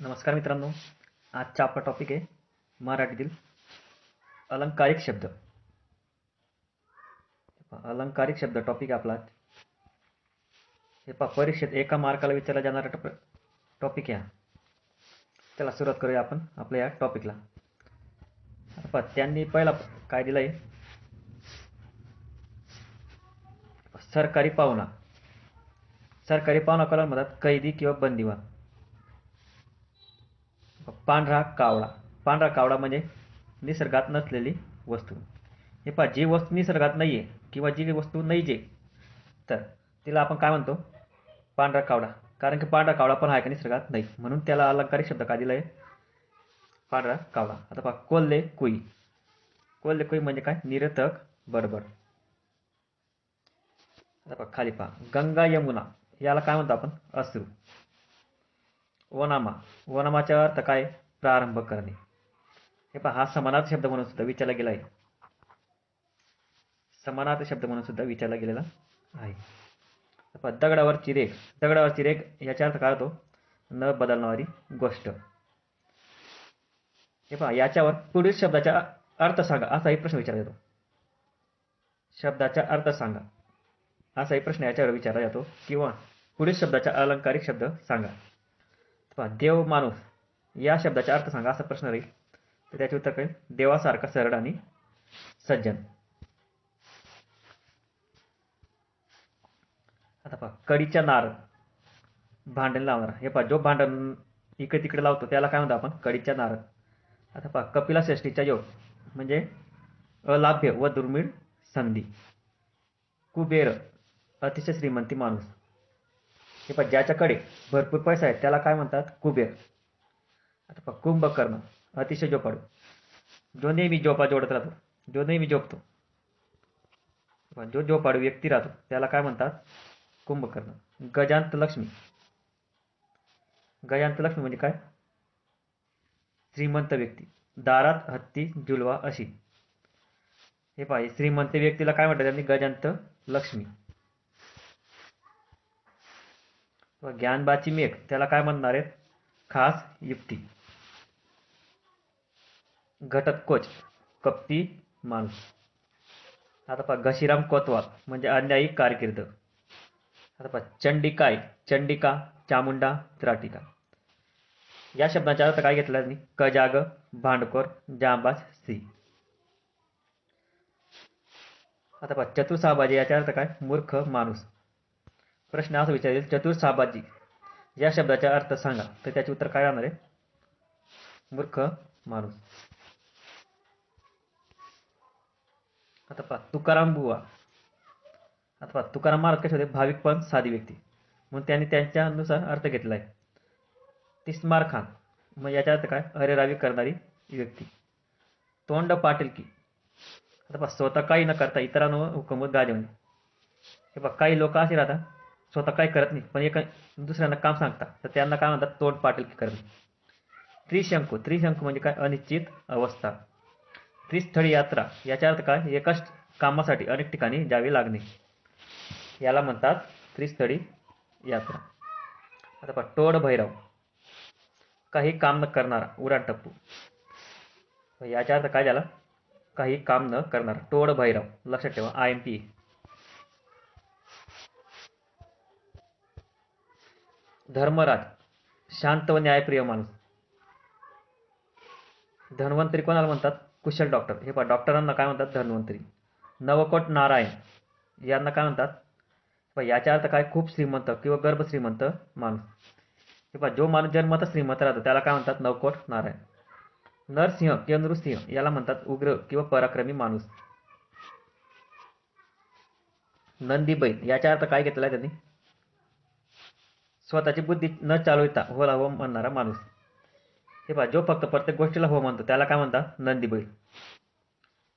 नमस्कार मित्रांनो आजचा आपला टॉपिक आहे मराठीतील अलंकारिक शब्द. अलंकारिक शब्द टॉपिक आपला हे पा परीक्षेत एका मार्काला विचारला जाणारा टॉप टॉपिक आहे त्याला चला सुरुवात करूया आपण आपल्या या टॉपिकला पा त्यांनी पहिला काय दिलं आहे सरकारी पाहुणा. सरकारी पाहुणा कोणाला म्हणतात कैदी किंवा बंदिवान पांढरा कावळा. पांढरा कावळा म्हणजे निसर्गात नसलेली वस्तू. हे पहा जी वस्तू निसर्गात नाही आहे किंवा जी वस्तू नाही जे तर तिला आपण काय म्हणतो? पांढरा कावळा. कारण की पांढरा कावळा पण आहे का निसर्गात? नाही. म्हणून त्याला अलंकारिक शब्द काय दिला आहे पांढरा कावळा. आता पहा कोल्हे कुई. कोल्हे कुई म्हणजे काय? निरतक बरोबर. आता पहा खाली पहा. गंगा यमुना. याला काय म्हणतो आपण? अश्रू. वनामा. वनामाचा अर्थ काय प्रारंभ करणे? हे पहा हा समानार्थ शब्द म्हणून सुद्धा विचारला गेला आहे. समानार्थ शब्द म्हणून सुद्धा विचारला गेलेला आहे. आता पहा दगडावरची रेख. दगडावरची रेख याचा अर्थ काय होतो? न बदलणारी गोष्ट. हे पहा याच्यावर पुढील शब्दाचा अर्थ सांगा असाही प्रश्न विचारला जातो. शब्दाचा अर्थ सांगा. असाही प्रश्न याच्यावर विचारला जातो किंवा पुढील शब्दाचा अलंकारिक शब्द सांगा. पहा देव माणूस या शब्दाचा अर्थ सांगा असा प्रश्न राहील. तर त्याचे उत्तर काय देवासारखा सरळ आणि सज्जन. आता पहा कडीच्या नार भांडण लावणारा. हे पहा जो भांडण इकडे तिकडे लावतो त्याला काय म्हणतो आपण? कडीच्या नार. आता पहा कपिला श्रेष्ठीचा योग म्हणजे अलाभ्य व दुर्मिळ संधी. कुबेर अतिशय श्रीमंती माणूस. हे पण ज्याच्याकडे भरपूर पैसा आहे त्याला काय म्हणतात? कुबेर. आता कुंभकर्ण अतिशय जोपाडू जो नेहमी जोपा जोडत राहतो जो नेहमी जोपतो पण जो जोपाडू व्यक्ती राहतो त्याला काय म्हणतात? कुंभकर्ण. गजांत लक्ष्मी. गजांत लक्ष्मी म्हणजे काय? श्रीमंत व्यक्ती. दारात हत्ती जुलवा अशी. हे पाहिजे श्रीमंत व्यक्तीला काय म्हणतात त्यांनी? गजांत लक्ष्मी. व ज्ञानबाची मेघ त्याला काय म्हणणार आहेत? खास युक्ती. घटकोच कप्ती माणूस. आता पहा घशीराम कोतवाल म्हणजे अन्यायी कारकीर्द. आता पहा चंडिकाय चंडिका चामुंडा त्राटिका. या शब्दाचा अर्थ काय घेतला त्यांनी? कजाग भांडकोर जांबाज स्त्री आता पहा चतुर्साबाजी याचा अर्थ काय? मूर्ख माणूस. प्रश्न असा विचारेल चतुर्साबाजी या शब्दाचा अर्थ सांगा. तर त्याचे उत्तर काय राहणार आहे? मूर्ख माणूस. आता पहा तुकाराम बुवा. आता पहा तुकाराम महाराज कसे होते? भाविक पण साधी व्यक्ती. म्हणून त्यांनी त्यांच्यानुसार अर्थ घेतला आहे. तिस्मार खान. मग याचा अर्थ काय? हरेरावी करणारी व्यक्ती. तोंड पाटील की. आता पहा स्वतः काही न करता इतरांवर हुकमत गाजवणे. हे पहा काही लोक असे राहतात स्वतः काय करत नाही पण एका दुसऱ्यांना काम सांगता. तर त्यांना काय म्हणतात? तोंड पाटील करणे त्रिशंकू त्रिशंकू म्हणजे काय? अनिश्चित अवस्था. त्रिस्थळी यात्रा याचा अर्थ काय? एकाच कामासाठी अनेक ठिकाणी जावे लागणे. याला म्हणतात त्रिस्थळी यात्रा. आता पहा टोड भैरव. काही काम न करणारा उडाण टप्पू. याचा अर्थ काय झाला? काही काम न करणारा टोड भैरव. लक्षात ठेवा आय एम पी धर्मराज शांत व न्यायप्रिय माणूस. धन्वंतरी कोणाला म्हणतात? कुशल डॉक्टर हे पहा डॉक्टरांना काय म्हणतात? धन्वंतरी. नवकोट नारायण यांना काय म्हणतात? पहा याचा अर्थ काय? खूप श्रीमंत किंवा गर्भ श्रीमंत माणूस. हे पहा जो माणूस जन्मत श्रीमंत राहतो त्याला काय म्हणतात? नवकोट नारायण. नरसिंह किंवा नृसिंह याला म्हणतात उग्र किंवा पराक्रमी माणूस. नंदीबैन याचा अर्थ काय घेतला त्यांनी? स्वतःची बुद्धी न चालविता होला हो म्हणणारा माणूस. हे पहा जो फक्त प्रत्येक गोष्टीला हो म्हणतो त्याला काय म्हणतात नंदीबैल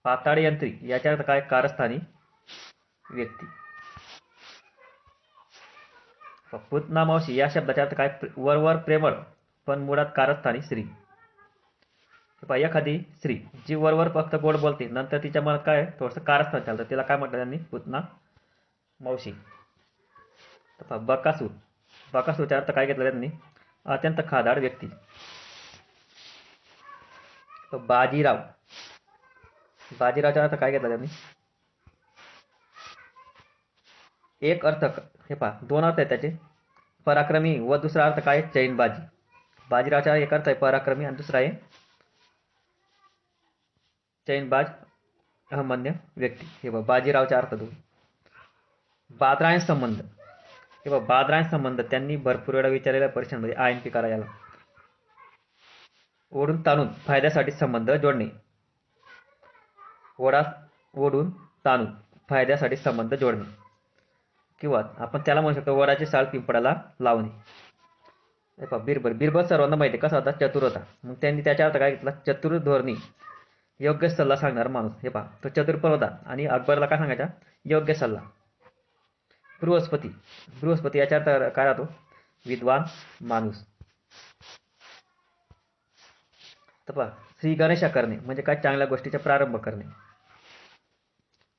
पाताळी यंत्री याच्या काय कारस्थानी व्यक्ती. पुतना मावशी या शब्दाच्या अर्थ काय? वरवर प्रेमळ पण मुळात कारस्थानी स्त्री. एखादी स्त्री जी वरवर फक्त गोड बोलते नंतर तिच्या मनात काय थोडंसं कारस्थान चालतं. तिला काय म्हणतात त्यांनी? पुतना मावशी. बकासूर. बकासूरचा अर्थ काय घेतला त्यांनी अत्यंत खादाड व्यक्ती. बाजीराव. बाजीरावचा अर्थ काय घेतला त्यांनी. एक अर्थ हे पहा दोन अर्थ आहेत त्याचे. पराक्रमी व दुसरा अर्थ काय? चैन बाजी बाजीरावचा एक अर्थ आहे पराक्रमी आणि दुसरा आहे चैनबाज अहमन्य व्यक्ती. हे बघ बाजीरावचा अर्थ दोन. बादरायण संबंध. किंवा बघ संबंध. त्यांनी भरपूर वेळा विचारलेल्या परीक्षांमध्ये आय एन पी करायला ओढून ताणून फायद्यासाठी संबंध जोडणे. ओढा ओढून ताणून फायद्यासाठी संबंध जोडणे. किंवा आपण त्याला म्हणू शकतो वडाची साल पिंपळाला लावणे. हे बिरबल. बिरबल सर्वांना माहिती कसा होता? चतुर होता. मग त्यांनी त्याच्या अर्थ काय घेतला? चतुर धोरणी. योग्य सल्ला सांगणार माणूस. हे पहा तो चतुर पण होता. आणि अकबरला काय सांगायचा? योग्य सल्ला. बृहस्पती. बृहस्पती याच्या अर्थ काय राहतो? विद्वान माणूस. तर पहा श्री गणेशा करणे म्हणजे काय? चांगल्या गोष्टीचा प्रारंभ करणे.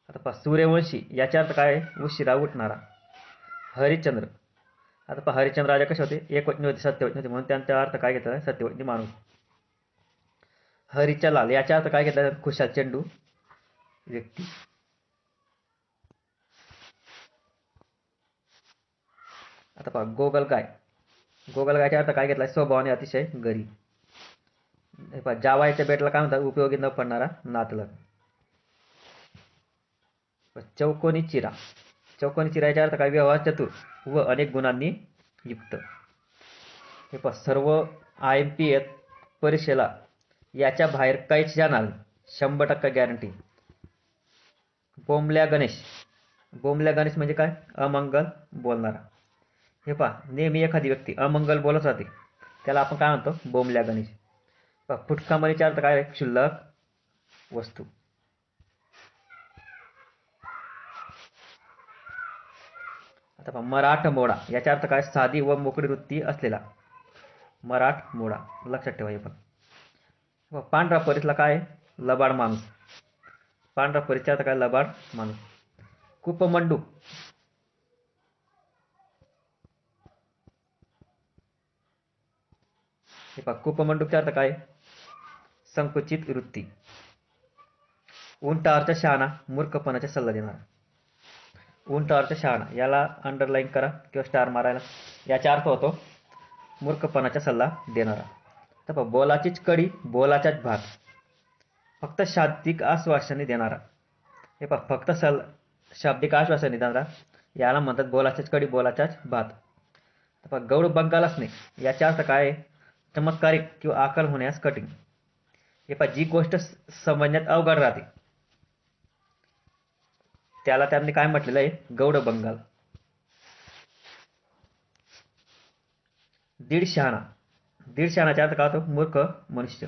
आता पहा सूर्यवंशी याचा अर्थ काय आहे. उशिरा उठणारा. हरिश्चंद्र. आता पहा हरिश्चंद्र राजा कसे होते? एकवचनी होते सत्यवचनी होते. म्हणून त्यांचा अर्थ काय घेतला सत्यवचनी माणूस. हरिचा लाल याचा अर्थ काय घेतला खुशाल चेंडू व्यक्ती. आता पहा गोगल गाय गोगल अर्थ काय घेतला स्वभावाने अतिशय गरीब हे पहा जावायच्या बेटला काय म्हणतात? उपयोगी न पडणारा नातलग. चौकोनी चिरा. चौकोनी चिरायचा अर्थ काय? व्यवहार चतुर व अनेक गुणांनी युक्त. हे पहा सर्व आय एम पी एत परीक्षेला. याच्या बाहेर काहीच जाणार शंभर टक्का गॅरंटी बोंबल्या गणेश. बोंबल्या गणेश म्हणजे काय? अमंगल बोलणारा. हे पहा नेहमी एखादी व्यक्ती अमंगल बोलत राहते. त्याला आपण काय म्हणतो? बोंबल्या गणेश. पहा फुटकामणीचा अर्थ काय? क्षुल्लक वस्तू. आता पहा मराठ मोडा. याचा अर्थ काय? साधी व मोकळी वृत्ती असलेला मराठ मोडा. लक्षात ठेवा हे पण. पांढरा परिसला काय? लबाड माणूस. पांढरा परीचा अर्थ काय? लबाड माणूस. कुपमंडू. हे पहा कुपमंडूकचा अर्थ काय? संकुचित वृत्ती. उंटावरचा शहाणा मूर्खपणाचा सल्ला देणारा. उंटावरचा शहाणा याला अंडरलाईन करा किंवा स्टार मारायला. याचा अर्थ होतो. मूर्खपणाचा सल्ला देणारा. तर पहा, बोलाचीच कडी बोलाचाच भात फक्त शाब्दिक आश्वासने देणारा. हे पहा फक्त सल शाब्दिक आश्वासने देणारा. याला म्हणतात बोलाच्याच कडी बोलाचाच भात तर पहा, गौड बंगाल नाही. याचा अर्थ काय आहे? चमत्कारिक किंवा आकल होण्यास कठीण. हे पहा जी गोष्ट समजण्यात अवघड राहते. त्याला त्यांनी काय म्हटलेलं आहे? गौड बंगाल. दीड शहाणा. दीड शहाणाचा अर्थ काय होतो? मूर्ख मनुष्य.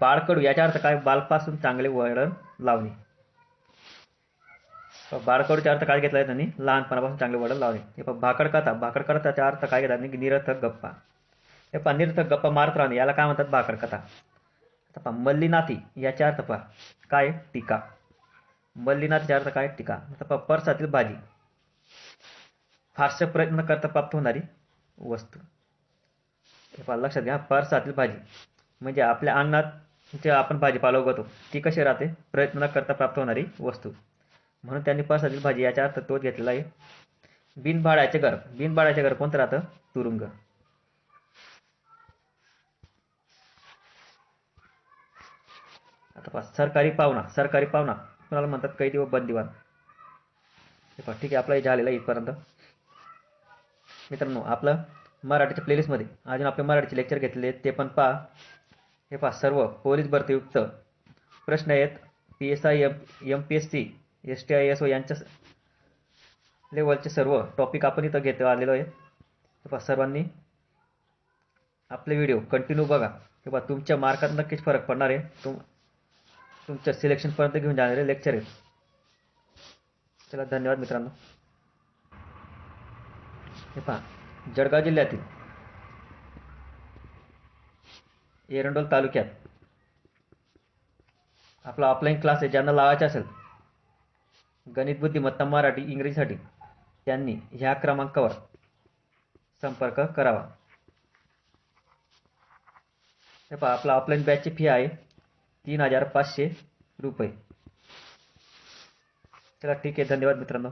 बाळकडू याचा अर्थ काय? बालपासून चांगले वळण लावणे. बाळकडूचा अर्थ काय घेतला त्यांनी? लहानपणापासून चांगले वळण लावणे. हे भाकड कथा. भाकड कथाचा अर्थ काय घेतला निरर्थक गप्पा. हे पहा निरर्थक गप्पा मारत राहणे याला काय म्हणतात? भाकर कथा. आता पहा मल्लीनाथी याचा अर्थ पहा काय? टीका. मल्लीनाथीचा अर्थ काय? टीका. आता पहा परसातील भाजी. फारसे प्रयत्न करता प्राप्त होणारी वस्तू. हे पहा लक्षात घ्या परसातील भाजी. म्हणजे आपल्या अन्नात जे आपण भाजीपाला उगवतो ती कशी राहते? प्रयत्न न करता प्राप्त होणारी वस्तू. म्हणून त्यांनी परसातील भाजी याचा अर्थ तोच घेतलेला आहे. बिनभाड्याचे घर. बिनभाड्याचे घर कोणतं राहतं? तुरुंग. तपास सरकारी पाहुणा सरकारी पाहुणा. कुणाला म्हणतात कैदी व बंदिवान हे पहा ठीक आहे आपलं हे झालेलं आहे इथपर्यंत. मित्रांनो आपलं मराठीच्या प्लेलिस्टमध्ये अजून आपले मराठीचे लेक्चर घेतलेले आहेत ते पण पहा. हे पहा सर्व पोलीस भरतीयुक्त प्रश्न आहेत. P S I M M P S C S T I S O यांच्या लेवलचे सर्व टॉपिक आपण इथं घेतो आलेलो आहे. हे पहा सर्वांनी आपले व्हिडिओ कंटिन्यू बघा. हे पहा तुमच्या मार्कात नक्कीच फरक पडणार आहे. तुम तुमच्या सिलेक्शनपर्यंत घेऊन जाणारे लेक्चर आहेत. चला धन्यवाद मित्रांनो. हे पहा जळगाव जिल्ह्यातील एरंडोल तालुक्यात आपला ऑफलाईन क्लास आहे ज्यांना लावायचा असेल गणित बुद्धिमत्ता मराठी इंग्रजीसाठी त्यांनी ह्या क्रमांकावर संपर्क करावा. हे पहा आपला ऑफलाईन बॅचची फी आहे तीन हजार पाचशे रुपये. चला ठीक आहे. धन्यवाद मित्रांनो.